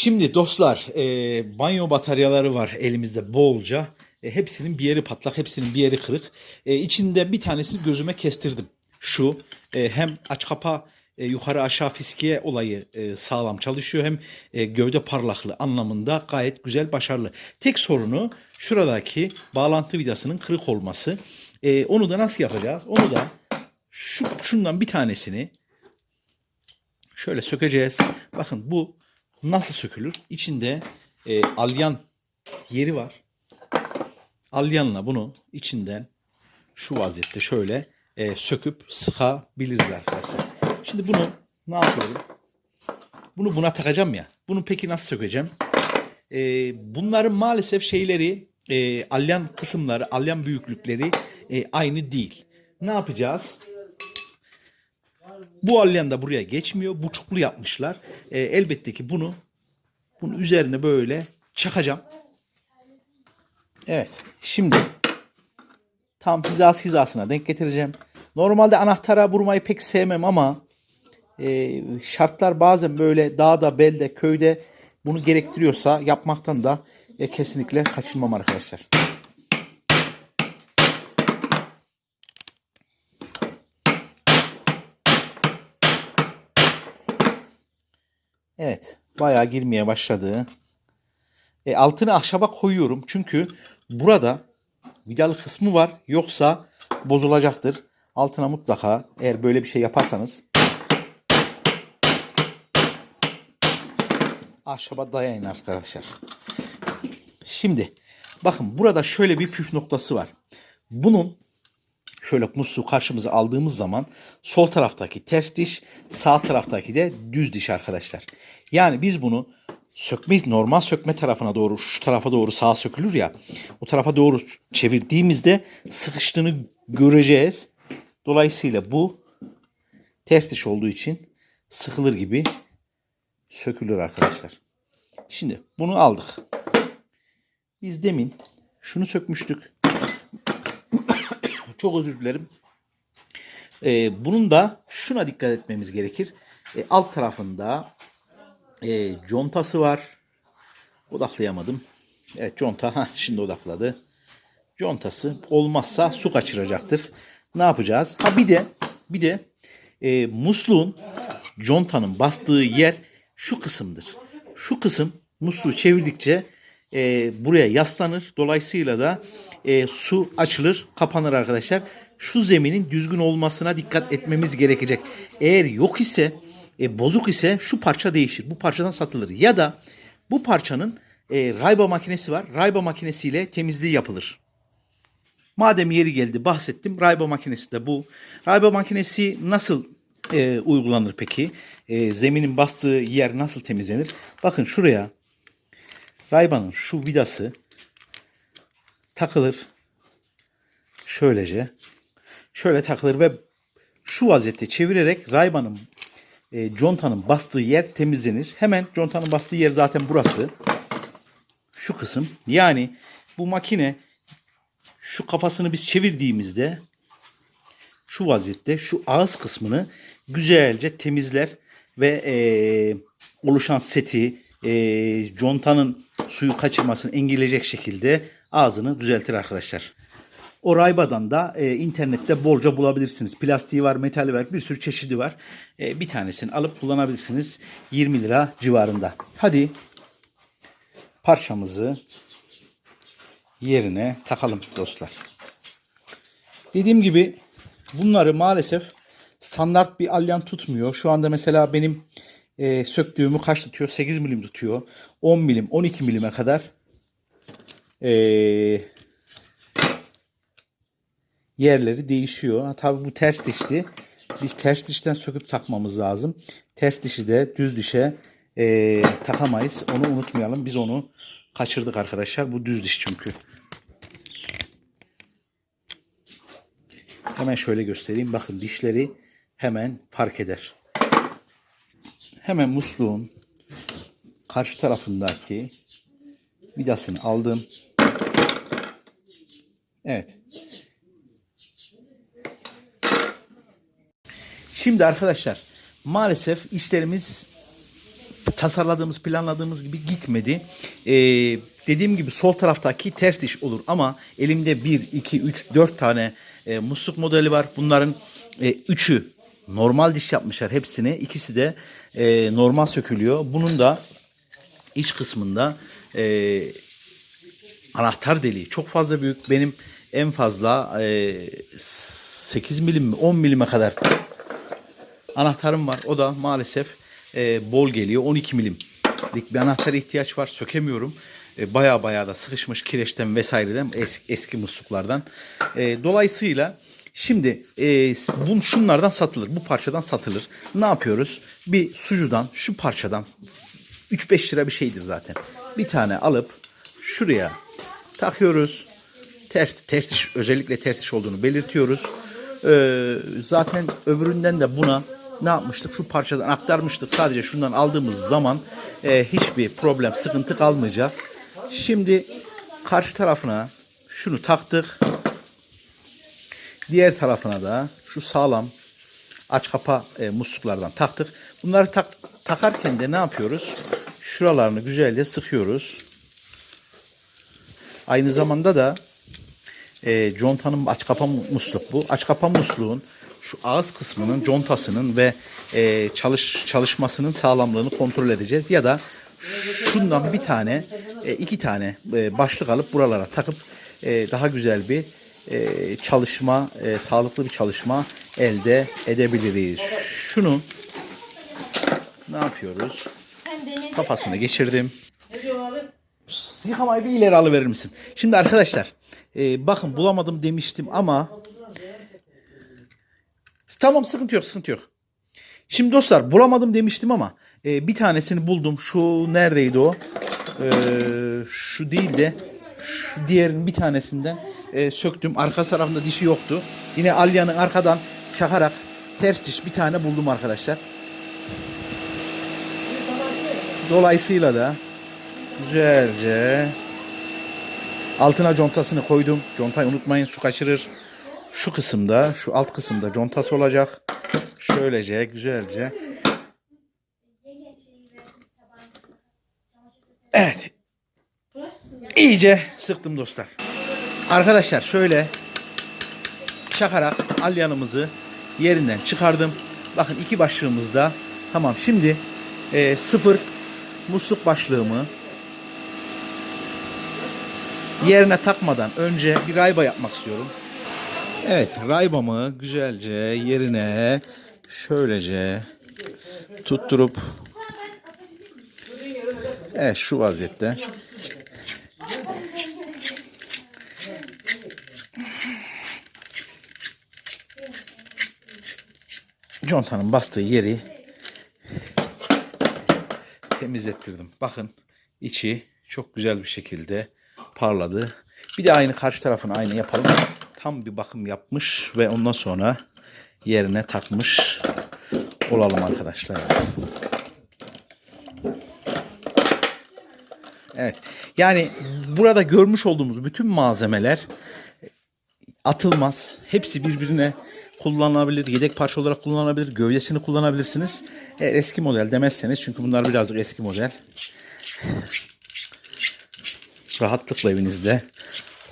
Şimdi dostlar e, banyo bataryaları var elimizde bolca. E, hepsinin bir yeri patlak, hepsinin bir yeri kırık. E, içinde bir tanesini gözüme kestirdim. Şu e, hem aç kapa e, yukarı aşağı fiskiye olayı e, sağlam çalışıyor. Hem e, gövde parlaklığı anlamında gayet güzel, başarılı. Tek sorunu şuradaki bağlantı vidasının kırık olması. E, onu da nasıl yapacağız? Onu da şu şundan bir tanesini şöyle sökeceğiz. Bakın bu nasıl sökülür? İçinde e, alyan yeri var. Alyanla bunu içinden şu vaziyette şöyle e, söküp sıkabiliriz arkadaşlar. Şimdi bunu ne yapıyorum? Bunu buna takacağım ya. Bunu peki nasıl sökeceğim? E, bunların maalesef şeyleri e, alyan kısımları, alyan büyüklükleri e, aynı değil. Ne yapacağız? Bu alyan da buraya geçmiyor. Buçuklu yapmışlar. E, elbette ki bunu bunun üzerine böyle çakacağım. Evet. Şimdi tam hizası hizasına denk getireceğim. Normalde anahtara vurmayı pek sevmem ama e, şartlar bazen böyle dağda, belde, köyde bunu gerektiriyorsa yapmaktan da e, kesinlikle kaçınmam arkadaşlar. Evet. Bayağı girmeye başladı. E, altını ahşaba koyuyorum. Çünkü burada vidalı kısmı var. Yoksa bozulacaktır. Altına mutlaka eğer böyle bir şey yaparsanız ahşaba dayayın arkadaşlar. Şimdi bakın burada şöyle bir püf noktası var. Bunun şöyle musluğu karşımıza aldığımız zaman sol taraftaki ters diş, sağ taraftaki de düz diş arkadaşlar. Yani biz bunu sökme normal sökme tarafına doğru şu tarafa doğru sağa sökülür ya. O tarafa doğru çevirdiğimizde sıkıştığını göreceğiz. Dolayısıyla bu ters diş olduğu için sıkılır gibi sökülür arkadaşlar. Şimdi bunu aldık. Biz demin şunu sökmüştük. Çok özür dilerim. Ee, bunun da şuna dikkat etmemiz gerekir. Ee, alt tarafında e, contası var. Odaklayamadım. Evet conta şimdi odakladı. Contası olmazsa su kaçıracaktır. Ne yapacağız? Ha bir de bir de e, musluğun contanın bastığı yer şu kısımdır. Şu kısım musluğu çevirdikçe e, buraya yaslanır. Dolayısıyla da e, su açılır, kapanır arkadaşlar. Şu zeminin düzgün olmasına dikkat etmemiz gerekecek. Eğer yok ise, e, bozuk ise şu parça değişir. Bu parçadan satılır. Ya da bu parçanın e, rayba makinesi var. Rayba makinesiyle temizliği yapılır. Madem yeri geldi bahsettim. Rayba makinesi de bu. Rayba makinesi nasıl e, uygulanır peki? E, zeminin bastığı yer nasıl temizlenir? Bakın şuraya Raybanın şu vidası takılır. Şöylece. Şöyle takılır ve şu vaziyette çevirerek Raybanın e, contanın bastığı yer temizlenir. Hemen contanın bastığı yer zaten burası. Şu kısım. Yani bu makine şu kafasını biz çevirdiğimizde şu vaziyette şu ağız kısmını güzelce temizler ve e, oluşan seti e, contanın suyu kaçırmasını engelleyecek şekilde ağzını düzeltir arkadaşlar. O raybadan da e, internette bolca bulabilirsiniz. Plastiği var, metali var, bir sürü çeşidi var. E, bir tanesini alıp kullanabilirsiniz. 20 lira civarında. Hadi parçamızı yerine takalım dostlar. Dediğim gibi bunları maalesef standart bir alyan tutmuyor. Şu anda mesela benim e, söktüğümü kaç tutuyor? 8 milim tutuyor. 10 milim, 12 milime kadar e, yerleri değişiyor. Ha, tabii bu ters dişti. Biz ters dişten söküp takmamız lazım. Ters dişi de düz dişe e, takamayız. Onu unutmayalım. Biz onu kaçırdık arkadaşlar. Bu düz diş çünkü. Hemen şöyle göstereyim. Bakın dişleri hemen fark eder. Hemen musluğun karşı tarafındaki vidasını aldım. Evet. Şimdi arkadaşlar maalesef işlerimiz tasarladığımız, planladığımız gibi gitmedi. E, dediğim gibi sol taraftaki ters diş olur ama elimde 1, 2, 3, 4 tane e, musluk modeli var. Bunların e, üçü normal diş yapmışlar hepsini. İkisi de e, normal sökülüyor. Bunun da iç kısmında e, anahtar deliği çok fazla büyük. Benim en fazla e, 8 milim mi 10 milime kadar anahtarım var. O da maalesef e, bol geliyor. 12 milimlik bir anahtara ihtiyaç var. Sökemiyorum. E, baya baya da sıkışmış kireçten vesaireden es, eski musluklardan. E, dolayısıyla şimdi e, bu şunlardan satılır. Bu parçadan satılır. Ne yapıyoruz? Bir sucudan şu parçadan 3-5 lira bir şeydir zaten. Bir tane alıp şuraya takıyoruz. Ters, diş, özellikle ters diş olduğunu belirtiyoruz. Ee, zaten öbüründen de buna ne yapmıştık? Şu parçadan aktarmıştık. Sadece şundan aldığımız zaman e, hiçbir problem, sıkıntı kalmayacak. Şimdi karşı tarafına şunu taktık. Diğer tarafına da şu sağlam aç kapa e, musluklardan taktık. Bunları tak, takarken de ne yapıyoruz? Şuralarını güzelce sıkıyoruz. Aynı zamanda da e, contanın aç kapa musluk bu. Aç kapa musluğun şu ağız kısmının contasının ve e, çalış çalışmasının sağlamlığını kontrol edeceğiz. Ya da şundan bir tane, e, iki tane e, başlık alıp buralara takıp e, daha güzel bir e, çalışma, e, sağlıklı bir çalışma elde edebiliriz. Şunu ne yapıyoruz? Kafasına geçirdim. Yıkamayı bir ileri alıverir misin? Şimdi arkadaşlar e, bakın bulamadım demiştim ama tamam sıkıntı yok sıkıntı yok. Şimdi dostlar bulamadım demiştim ama e, bir tanesini buldum. Şu neredeydi o? E, şu değil de şu diğerinin bir tanesinden e, söktüm. Arka tarafında dişi yoktu. Yine Alya'nın arkadan çakarak ters diş bir tane buldum arkadaşlar. Dolayısıyla da güzelce altına contasını koydum. Contayı unutmayın su kaçırır. Şu kısımda, şu alt kısımda contası olacak. Şöylece güzelce. Evet. İyice sıktım dostlar. Arkadaşlar şöyle çakarak alyanımızı yerinden çıkardım. Bakın iki başlığımızda tamam. Şimdi e, sıfır musluk başlığımı yerine takmadan önce bir rayba yapmak istiyorum. Evet raybamı güzelce yerine şöylece tutturup Evet şu vaziyette contanın bastığı yeri temizlettirdim. Bakın içi çok güzel bir şekilde parladı. Bir de aynı karşı tarafını aynı yapalım. Tam bir bakım yapmış ve ondan sonra yerine takmış olalım arkadaşlar. Evet. Yani burada görmüş olduğumuz bütün malzemeler atılmaz. Hepsi birbirine kullanılabilir. Yedek parça olarak kullanılabilir. Gövdesini kullanabilirsiniz. Eğer eski model demezseniz çünkü bunlar birazcık eski model. Rahatlıkla evinizde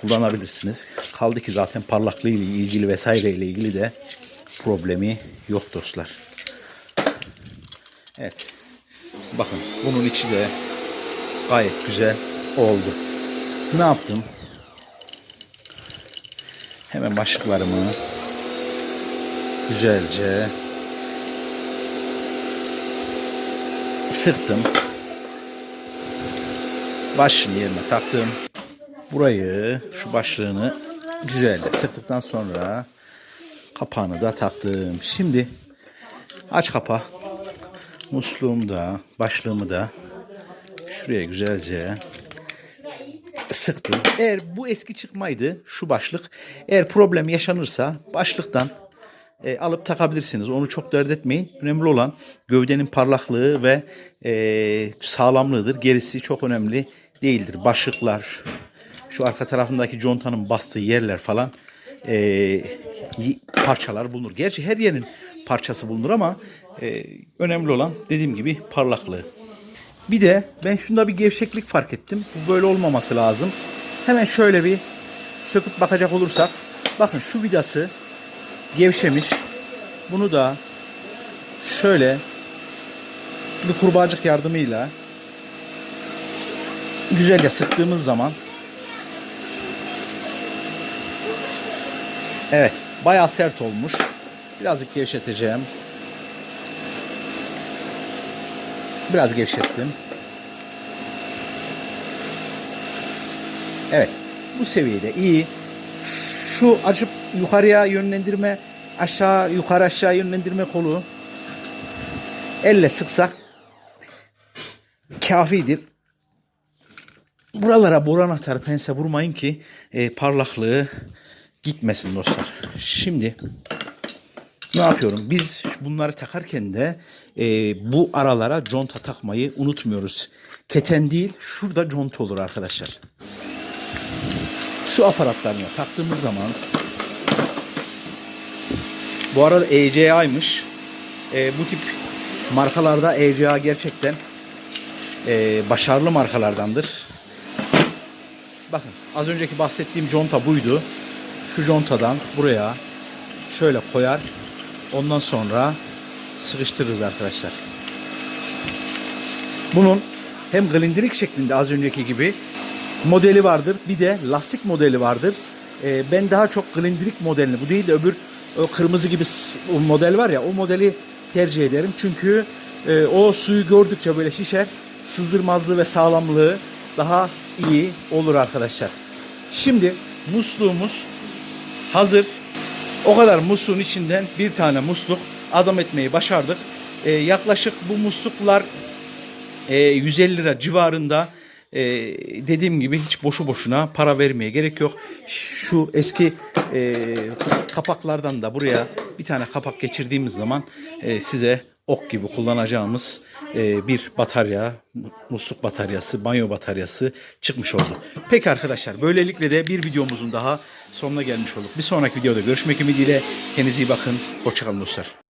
kullanabilirsiniz. Kaldı ki zaten parlaklığı ile ilgili vesaire ile ilgili de problemi yok dostlar. Evet. Bakın bunun içi de gayet güzel oldu. Ne yaptım? Hemen başlıklarımı güzelce sıktım. Başın yerine taktım. Burayı şu başlığını güzelce sıktıktan sonra kapağını da taktım. Şimdi aç kapa. Musluğumu da başlığımı da şuraya güzelce sıktım. Eğer bu eski çıkmaydı şu başlık. Eğer problem yaşanırsa başlıktan e, alıp takabilirsiniz. Onu çok dert etmeyin. Önemli olan gövdenin parlaklığı ve e, sağlamlığıdır. Gerisi çok önemli değildir. Başlıklar, şu arka tarafındaki contanın bastığı yerler falan e, parçalar bulunur. Gerçi her yerin parçası bulunur ama e, önemli olan dediğim gibi parlaklığı. Bir de ben şunda bir gevşeklik fark ettim. Bu böyle olmaması lazım. Hemen şöyle bir söküp bakacak olursak. Bakın şu vidası gevşemiş. Bunu da şöyle bir kurbağacık yardımıyla güzelce sıktığımız zaman Evet, bayağı sert olmuş. Birazcık gevşeteceğim. Biraz gevşettim. Evet, bu seviyede iyi. Şu açıp yukarıya yönlendirme, aşağı yukarı aşağı yönlendirme kolu elle sıksak kafidir. Buralara boran atar pense vurmayın ki e, parlaklığı gitmesin dostlar. Şimdi ne yapıyorum? Biz bunları takarken de e, bu aralara conta takmayı unutmuyoruz. Keten değil, şurada conta olur arkadaşlar. Şu aparatlarına taktığımız zaman bu arada ECA'ymış. E, bu tip markalarda ECA gerçekten e, başarılı markalardandır. Bakın az önceki bahsettiğim conta buydu. Şu contadan buraya şöyle koyar. Ondan sonra sıkıştırırız arkadaşlar. Bunun hem glindirik şeklinde az önceki gibi modeli vardır. Bir de lastik modeli vardır. Ee, ben daha çok glindirik modelini bu değil de öbür o kırmızı gibi o model var ya o modeli tercih ederim. Çünkü e, o suyu gördükçe böyle şişer. Sızdırmazlığı ve sağlamlığı daha iyi olur arkadaşlar. Şimdi musluğumuz hazır. O kadar musluğun içinden bir tane musluk adam etmeyi başardık. Ee, yaklaşık bu musluklar e, 150 lira civarında. E, dediğim gibi hiç boşu boşuna para vermeye gerek yok. Şu eski e, kapaklardan da buraya bir tane kapak geçirdiğimiz zaman e, size ok gibi kullanacağımız e, bir batarya, musluk bataryası, banyo bataryası çıkmış oldu. Peki arkadaşlar böylelikle de bir videomuzun daha sonuna gelmiş olduk. Bir sonraki videoda görüşmek ümidiyle kendinize iyi bakın. Hoşçakalın dostlar.